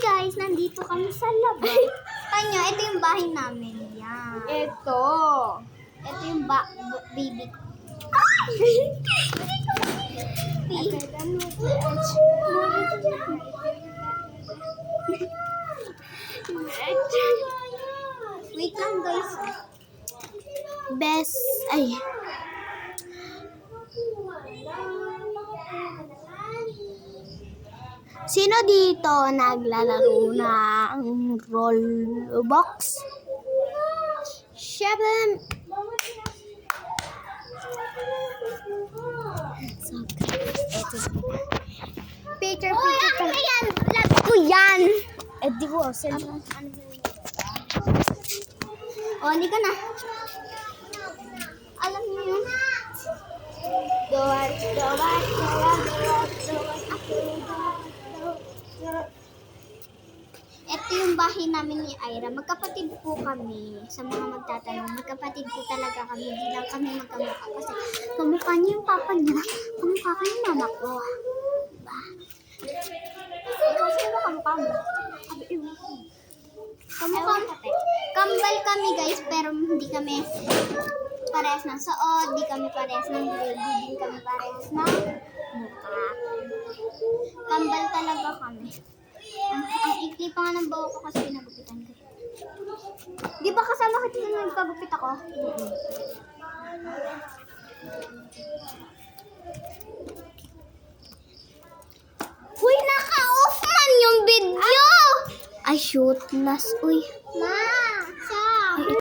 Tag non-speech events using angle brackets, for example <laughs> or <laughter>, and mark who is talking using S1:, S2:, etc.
S1: guys, nandito kami sa labas. <laughs> Kanya, ito yung bahay namin. Yan.
S2: Ito.
S1: Ito yung ba baby ko. Wait lang guys. Best, ay. Sino dito naglalaro ng Roblox? Seven. So, ito. Picture, picture. Ano yan? Vlog ko yan.
S2: Eh, di ko,
S1: Ano? Ano Oh, hindi ka na. Alam niyo yun? Duwat, duwat, duwat, duwat, duwat, ako. Ito yung bahay namin ni Ira. Magkapatid po kami. Sa mga magtatanong, magkapatid po talaga kami. Hindi lang kami magkamukha. Kasi kamukha niya yung papa niya. Kamukha ko yung mama ko. Diba? Ikaw, sino kamukha mo? Kamukha mo. Kambal kami guys, pero hindi kami parehas ng suot, di kami parehas ng grade, di kami parehas ng. Kami. Ang, ang ikli pa nga ng buhok ko kasi pinagupitan ko. Di ba kasama kita nung nagpagupit ako? Uy, naka-off man yung video! Ay, shoot, last. Uy. Ma!